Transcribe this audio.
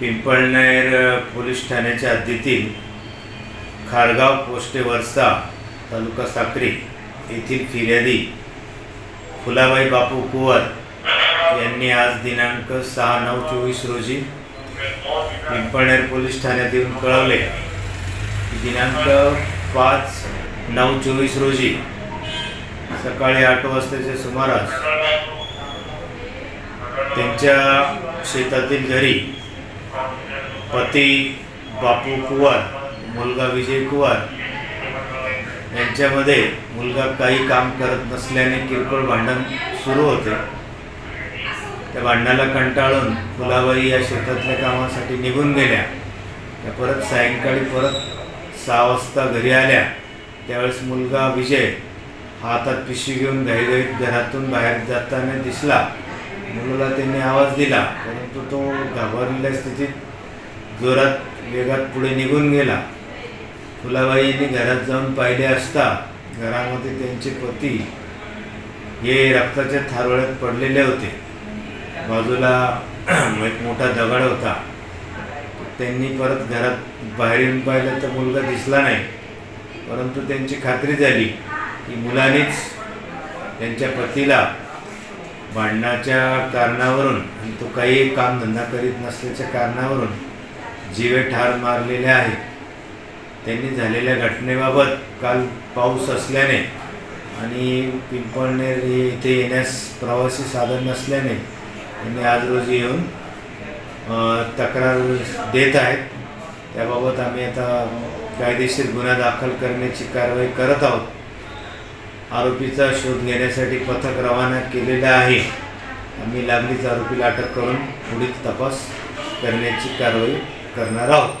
Pimpalner police ठाण्याच्या हद्दीतील खारगाव पोस्टे वरसा तालुका साक्री येथील फिर्यादी फुलाबाई बापू कुवर यांनी आज दिनांक सहा नऊ चोवीस रोजी पिंपळनेर पोलीस ठाण्यात येऊन कळवले. दिनांक पाच नऊ चोवीस रोजी सकाळी आठ वाजताच्या सुमारास त्यांच्या शेतातील घरी पती बापू कुवार मुलगा विजय कुवार. यांच्यामध्ये मुलगा काही काम करत नसल्याने किरकोळ भांडण सुरू होते. त्या भांडणाला कंटाळून फुलाबाई या शेतातल्या कामासाठी निघून गेल्या. त्या परत सायंकाळी परत सहा वाजता घरी आल्या. त्यावेळेस मुलगा विजय हातात पिशवी घेऊन घाईघाईत घरातून बाहेर जाताना दिसला. मुलाला त्यांनी आवाज दिला परंतु तो घाबरलेल्या स्थितीत जोरात वेगात पुढे निघून गेला. फुलाबाईंनी घरात जाऊन पाहिले असता घरामध्ये त्यांचे पती हे रक्ताच्या थारोळ्यात पडलेले होते. बाजूला एक मोठा दगड होता. त्यांनी परत घरात बाहेर येऊन पाहिलं तर मुलगा दिसला नाही परंतु त्यांची खात्री झाली की मुलानेच त्यांच्या पतीला भांडणाच्या कारणावरून आणि तो काही काम धंदा करीत नसल्याच्या कारणावरून जीवे ठार मारलेले आहे त्यांनी झालेल्या घटनेबाबत काल पाऊस असल्याने आणि पिंपळनेर इथे येण्यास प्रवासी साधन नसल्याने त्यांनी आज रोजी येऊन तक्रार देत आहेत. त्याबाबत आम्ही आता कायदेशीर गुन्हा दाखल करण्याची कारवाई करत आहोत. आरोपीचा शोध घेण्यासाठी पथक रवाना केलेलं आहे. आम्ही लागलीच आरोपीला अटक करून पुढील तपास करण्याची कारवाई करणार आहोत.